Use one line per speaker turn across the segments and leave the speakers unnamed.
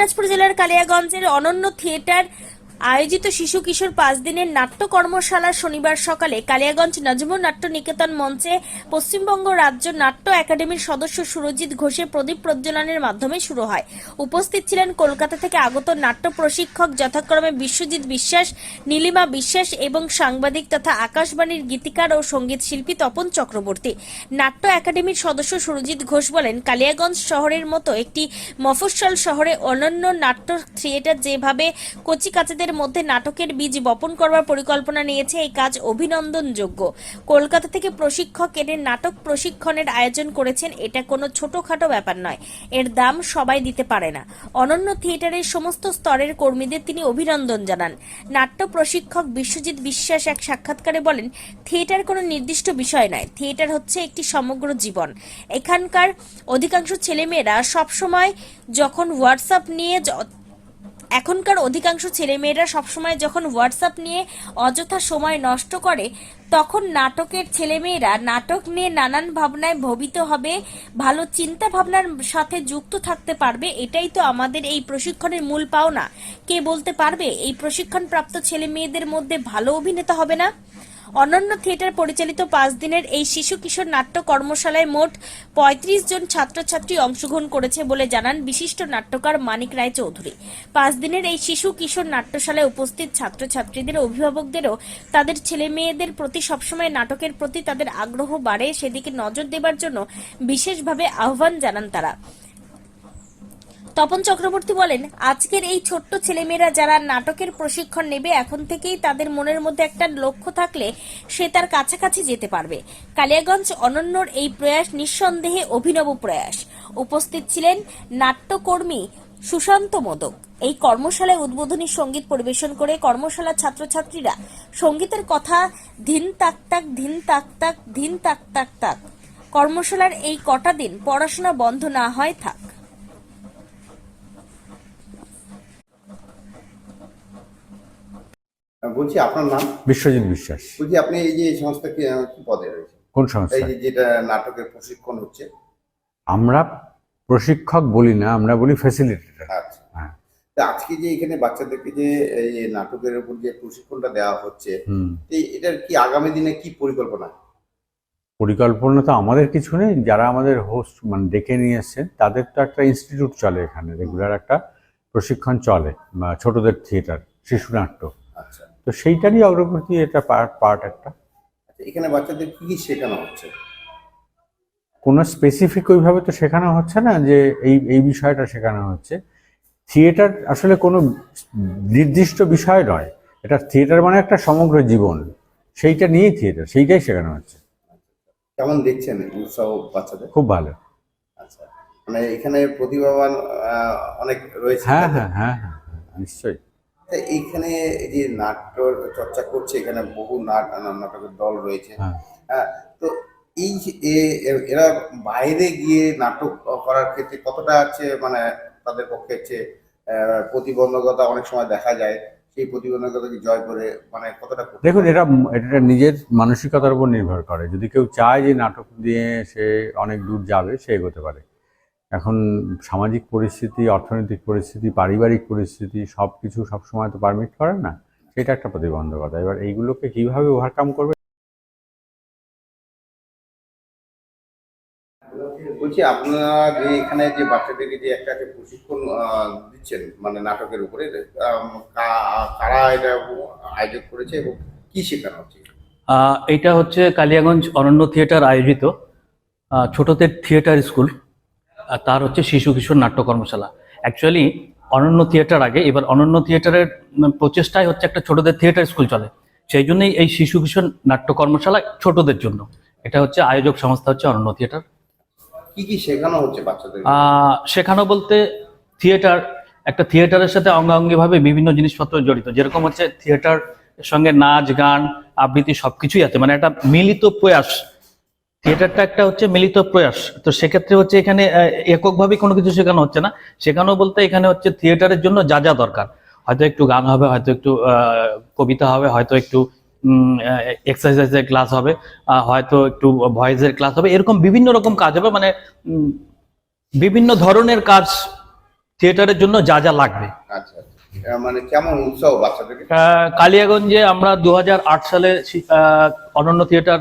দিনাজপুর জেলার কালিয়াগঞ্জের অনন্য থিয়েটার আয়োজিত শিশু কিশোর পাঁচ দিনের নাট্য কর্মশালা শনিবার সকালে কালিয়াগঞ্জ নজমুর নাট্য নিকেতন মঞ্চে পশ্চিমবঙ্গ রাজ্য নাট্য একাডেমির সদস্য সুরজিৎ ঘোষের প্রদীপ প্রজ্বলনের মাধ্যমে শুরু হয়। উপস্থিত ছিলেন কলকাতা থেকে আগত নাট্য প্রশিক্ষক যথাক্রমে বিশ্বজিৎ বিশ্বাস, নীলিমা বিশ্বাস এবং সাংবাদিক তথা আকাশবাণীর গীতিকার ও সংগীত শিল্পী তপন চক্রবর্তী। নাট্য একাডেমির সদস্য সুরজিৎ ঘোষ বলেন, কালিয়াগঞ্জ শহরের মতো একটি মফস্বল শহরে অনন্য নাট্য থিয়েটার যেভাবে কচি কাচাদের মধ্যে নাটকের বীজ বপন করবার পরিকল্পনা নিয়েছে এই কাজ অভিনন্দনযোগ্য। কলকাতা থেকে প্রশিক্ষক এনে নাটক প্রশিক্ষণের আয়োজন করেছেন, এটা কোনো ছোটখাটো ব্যাপার নয়। এর দাম সবাই দিতে পারে না। অনন্য থিয়েটারের সমস্ত স্তরের কর্মীদের তিনি অভিনন্দন জানান। নাট্য প্রশিক্ষক বিশ্বজিৎ বিশ্বাস এক সাক্ষাৎকারে বলেন, থিয়েটার কোনো নির্দিষ্ট বিষয় নয়। থিয়েটার হচ্ছে একটি সমগ্র জীবন। এখানকার অধিকাংশ ছেলেমেয়েরা সবসময় যখন হোয়াটসঅ্যাপ নিয়ে এখনকার অধিকাংশ ছেলেমেয়েরা সবসময় যখন হোয়াটসঅ্যাপ নিয়ে অযথা সময় নষ্ট করে, তখন নাটকের ছেলেমেয়েরা নাটক নিয়ে নানান ভাবনায় ভবিত হবে, ভালো চিন্তা ভাবনার সাথে যুক্ত থাকতে পারবে, এটাই তো আমাদের এই প্রশিক্ষণের মূল পাওনা। কে বলতে পারবে? এই প্রশিক্ষণপ্রাপ্ত ছেলে মেয়েদের মধ্যে ভালো অভিনেতা হবে না? অনন্য থিয়েটার পরিচালিত পাঁচ দিনের এই শিশু কিশোর নাট্য কর্মশালায় মোট পঁয়ত্রিশ জন ছাত্রছাত্রী অংশগ্রহণ করেছে বলে জানান বিশিষ্ট নাট্যকার মানিক রায় চৌধুরী। পাঁচ দিনের এই শিশু কিশোর নাট্যশালায় উপস্থিত ছাত্রছাত্রীদের, অভিভাবকদেরও তাদের ছেলে মেয়েদের প্রতি সবসময় নাটকের প্রতি তাদের আগ্রহ বাড়ে, সেদিকে নজর দেবার জন্য বিশেষভাবে আহ্বান জানান তারা। তপন চক্রবর্তী বলেন, আজকের এই ছোট্ট ছেলেমেয়েরা যারা নাটকের প্রশিক্ষণ নেবে, এখন থেকেই তাদের মনের মধ্যে একটা লক্ষ্য থাকলে সে তার কাছাকাছি যেতে পারবে। কালিয়াগঞ্জ অনন্যর এই প্রয়াস নিঃসন্দেহে অভিনব প্রয়াস। উপস্থিত ছিলেন নাট্যকর্মী সুশান্ত মোদক। এই কর্মশালায় উদ্বোধনী সংগীত পরিবেশন করে কর্মশালার ছাত্রছাত্রীরা সঙ্গীতের কথা, ধিন তাক তাক, ধিন তাক তাক, ধিন তাক তাক তাক। কর্মশালার এই কটা দিন পড়াশোনা বন্ধ না হয় থাক।
বলছি আপনার নাম?
বিশ্বজিৎ বিশ্বাস।
বলছি আপনি এই যে সংস্থা কি পদে রয়েছে
কোন
এই
সংস্থা
যে যেটা নাটকের প্রশিক্ষণ হচ্ছে।
আমরা প্রশিক্ষক বলি না আমরা বলি ফ্যাসিলিটেটর
আচ্ছা।
হ্যাঁ।
তা আজকে যে এখানে বাচ্চাদেরকে যে এই নাটকের উপর যে প্রশিক্ষণটা দেওয়া হচ্ছে এই এটার কি আগামী দিনে কি পরিকল্পনা?
পরিকল্পনা তো আমাদের কিছু নেই যারা আমাদের হোস্ট মানে ডেকে নিয়ে এসছেন তাদের তো একটা ইনস্টিটিউট চলে এখানে রেগুলার একটা প্রশিক্ষণ চলে ছোটদের থিয়েটার শিশু নাট্য।
আচ্ছা।
তো সেইটারই অগ্রগতি এটা পার্ট পার্ট একটা।
আচ্ছা এখানে বাচ্চাদের কি কি শেখানো হচ্ছে?
কোনো স্পেসিফিক ওইভাবে তো শেখানো হচ্ছে না যে এই এই বিষয়টা শেখানো হচ্ছে। থিয়েটার আসলে কোনো নির্দিষ্ট বিষয় নয়। এটা থিয়েটার মানে একটা সমগ্র জীবন। সেইটা নিয়েই থিয়েটার সেইটাই শেখানো হচ্ছে।
কেমন দেখছেন উৎসাহ বাচ্চাদের?
খুব ভালো।
আচ্ছা মানে এখানে প্রতিভাবান অনেক রয়েছে
হ্যাঁ
তাই
হ্যাঁ হ্যাঁ হ্যাঁ নিশ্চয়ই।
এইখানে যে নাট্য চর্চা করছে এখানে বহু নাট নাটকের দল রয়েছে।
হ্যাঁ।
তো এই এরা বাইরে গিয়ে নাটক করার ক্ষেত্রে কতটা আছে মানে তাদের পক্ষে হচ্ছে প্রতিবন্ধকতা অনেক সময় দেখা যায় সেই প্রতিবন্ধকতাকে জয় করে মানে কতটা
দেখুন? এটা এটা নিজের মানসিকতার উপর নির্ভর করে। যদি কেউ চায় যে নাটক দিয়ে সে অনেক দূর যাবে সে এগোতে পারে। এখন সামাজিক পরিস্থিতি অর্থনৈতিক পরিস্থিতি পারিবারিক পরিস্থিতি সব কিছু সবসময় তো পারমিট করে না। সেটা একটা প্রতিবন্ধকতা। এবার এইগুলোকে কীভাবে ওভারকাম করবে?
বলছি আপনারা যে এখানে যে বাচ্চাদেরকে যে একটা যে প্রশিক্ষণ দিচ্ছেন মানে নাটকের উপরে কারা এটা আয়োজন করেছে এবং কি শেখানো হচ্ছে?
এটা হচ্ছে কালিয়াগঞ্জ অরণ্য থিয়েটার আয়োজিত। ছোটদের থিয়েটার স্কুল। তার হচ্ছে শিশু কিশোর নাট্য কর্মশালা অ্যাকচুয়ালি অনন্য থিয়েটার আগে এবার অনন্য থিয়েটারের প্রচেষ্টায় হচ্ছে একটা ছোটদের থিয়েটার স্কুল চলে। সেই জন্যই এই শিশু কিশোর নাট্য কর্মশালা ছোটদের জন্য। এটা হচ্ছে আয়োজক সংস্থা হচ্ছে অনন্য থিয়েটার
কি কি শেখানো হচ্ছে বাচ্চাদের?
শেখানো বলতে থিয়েটার একটা থিয়েটারের সাথে অঙ্গাঙ্গিভাবে বিভিন্ন জিনিসপত্র জড়িত। যেরকম হচ্ছে থিয়েটার সঙ্গে নাচ গান আবৃত্তি সবকিছুই আছে। মানে একটা মিলিত প্রয়াস থিয়েটারটা একটা হচ্ছে মিলিত প্রয়াস। তো সেক্ষেত্রে হচ্ছে এখানে এককভাবে কোনো কিছু শেখানো হচ্ছে না। শেখানো বলতে এখানে হচ্ছে থিয়েটারের জন্য যা যা দরকার। হয়তো একটু গান হবে হয়তো একটু কবিতা হবে হয়তো একটু এক্সারসাইজের ক্লাস হবে হয়তো একটু ভয়েসের ক্লাস হবে। এরকম বিভিন্ন রকম কাজ হবে মানে বিভিন্ন ধরনের কাজ থিয়েটারের জন্য যা যা লাগবে।
আচ্ছা আচ্ছা। মানে কেমন উৎসাহ বাচ্চাদেরকে?
কালিয়াগঞ্জে আমরা দু হাজার আট সালে অনন্য থিয়েটার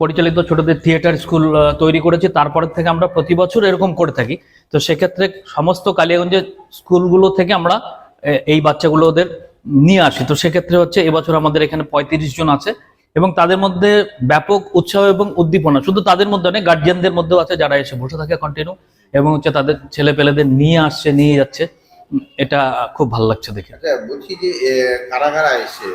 পরিচালিত ছোটদের থিয়েটার স্কুল তৈরি করেছি। তারপরে থেকে আমরা প্রতি বছর এরকম করে থাকি। তো সেক্ষেত্রে সমস্ত কালিয়াগঞ্জের স্কুলগুলো থেকে আমরা এই বাচ্চাগুলো ওদের নিয়ে আসি। তো সেক্ষেত্রে হচ্ছে এবছর আমাদের এখানে পঁয়ত্রিশ জন আছে এবং তাদের মধ্যে ব্যাপক উৎসাহ এবং উদ্দীপনা। শুধু তাদের মধ্যে নয় গার্জিয়ানদের মধ্যেও আছে যারা এসে বসে থাকে কন্টিনিউ এবং হচ্ছে তাদের ছেলে পেলেদের নিয়ে আসছে, নিয়ে যাচ্ছে। এটা খুব ভালো লাগছে দেখে।
আচ্ছা বলছি যে কারা কারা এসে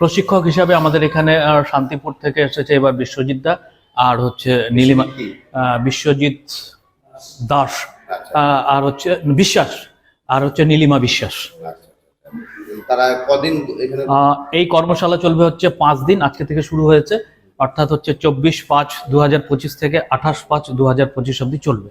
প্রশিক্ষক হিসাবে আমাদের এখানে শান্তিপুর থেকে এসেছে এবার বিশ্বজিৎ দা আর হচ্ছে নীলিমা বিশ্বজিৎ দাস
আচ্ছা।
আর হচ্ছে বিশ্বাস আর হচ্ছে নীলিমা বিশ্বাস।
আচ্ছা। তারা কদিন
এই কর্মশালা চলবে হচ্ছে পাঁচ দিন আজকে থেকে শুরু হয়েছে। অর্থাৎ হচ্ছে চব্বিশ পাঁচ দু পঁচিশ থেকে আঠাশ পাঁচ দু হাজার পঁচিশ অব্দি চলবে।